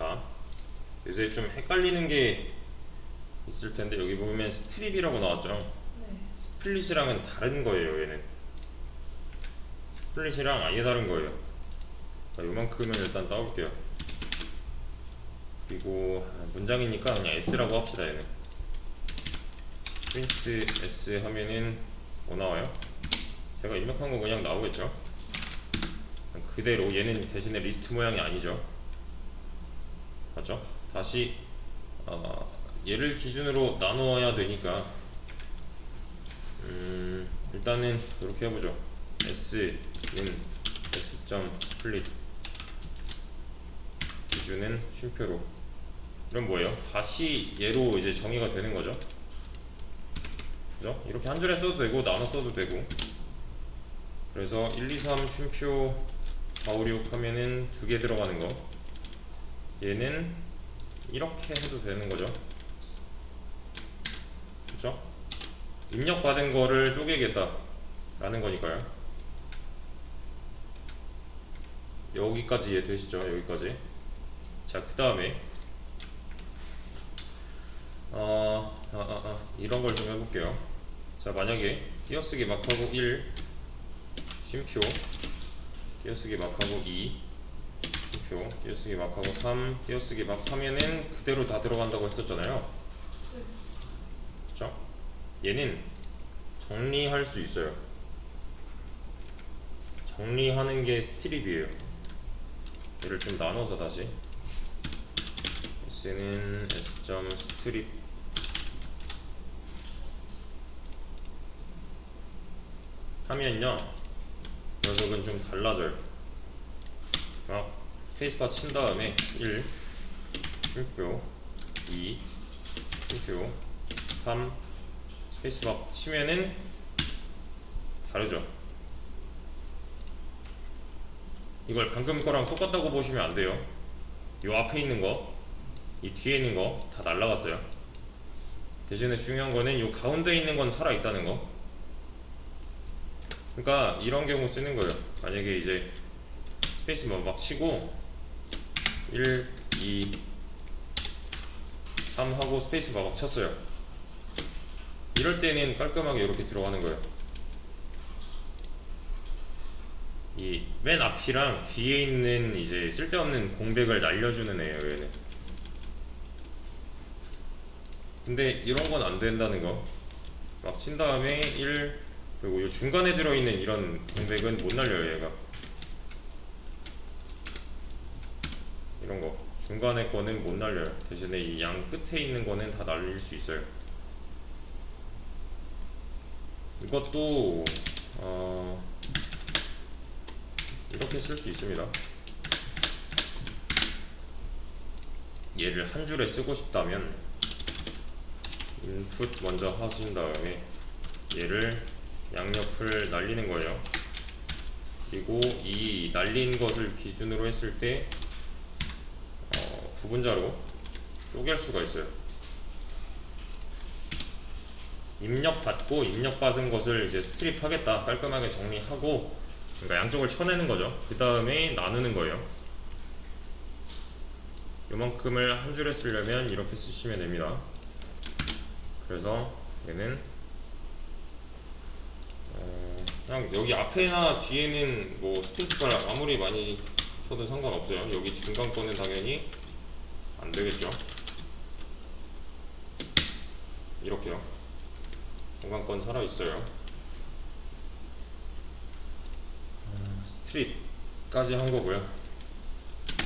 자, 이제 좀 헷갈리는 게 있을 텐데 여기 보면 스트립이라고 나왔죠. 네. 스플릿이랑은 다른 거예요. 얘는 스플릿이랑 아예 다른 거예요. 자, 요만큼은 일단 따올게요. 그리고 아, 문장이니까 그냥 S라고 합시다. 얘는 프린트 S 하면은 뭐 나와요? 제가 입력한 거 그냥 나오겠죠. 그대로 얘는 대신에 리스트 모양이 아니죠. 맞죠? 다시 어, 얘를 기준으로 나누어야 되니까 음, 일단은 이렇게 해보죠. S 인 S 점 스플릿 기준은 쉼표로 그럼 뭐예요? 다시 얘로 이제 정의가 되는 거죠. 그죠? 이렇게 한 줄에 써도 되고 나눠 써도 되고 그래서 1, 2, 3 쉼표 4, 5, 6 하면은 두 개 들어가는 거 얘는 이렇게 해도 되는 거죠. 그죠? 입력받은 거를 쪼개겠다 라는 거니까요 여기까지 이해 되시죠? 여기까지 자 그 다음에 어, 아, 아, 아, 이런 걸 좀 해볼게요 자 만약에 띄어쓰기 막하고 1 쉼표 띄어쓰기 막하고 2 쉼표 띄어쓰기 막하고 3 띄어쓰기 막 하면은 그대로 다 들어간다고 했었잖아요 그쵸? 얘는 정리할 수 있어요. 정리하는 게 스트립이에요. 얘를 좀 나눠서 다시 s는 s 스트립 하면요 녀석은 좀 달라져요. 막 페이스바 친 다음에 1 쉼표 2 쉼표 3 스페이스바 치면은 다르죠. 이걸 방금 거랑 똑같다고 보시면 안 돼요. 요 앞에 있는 거, 이 뒤에 있는 거 다 날라갔어요. 대신에 중요한 거는 요 가운데 있는 건 살아 있다는 거. 그러니까 이런 경우 쓰는 거예요. 만약에 이제 스페이스바 막 치고 1, 2, 3 하고 스페이스바 막 쳤어요. 이럴 때는 깔끔하게 이렇게 들어가는 거예요. 이 맨 앞이랑 뒤에 있는 이제 쓸데없는 공백을 날려주는 애예요, 얘는. 근데 이런 건 안 된다는 거. 막 친 다음에 1 그리고 이 중간에 들어있는 이런 공백은 못 날려요, 얘가. 이런 거 중간에 거는 못 날려요. 대신에 이 양 끝에 있는 거는 다 날릴 수 있어요. 이것도 어, 이렇게 쓸 수 있습니다. 얘를 한 줄에 쓰고 싶다면 인풋 먼저 하신 다음에 얘를 양옆을 날리는 거예요. 그리고 이 날린 것을 기준으로 했을 때 어, 부분자로 쪼갤 수가 있어요. 입력 받고 입력 받은 것을 이제 스트립 하겠다 깔끔하게 정리하고 그러니까 양쪽을 쳐내는 거죠. 그 다음에 나누는 거예요. 요만큼을 한 줄에 쓰려면 이렇게 쓰시면 됩니다. 그래서 얘는 어, 그냥 여기 앞에나 뒤에는 뭐 스페이스바를 아무리 많이 쳐도 상관없어요. 여기 중간 거는 당연히 안 되겠죠? 이렇게요. 중간권 살아 있어요. 음, 스트립까지 한 거고요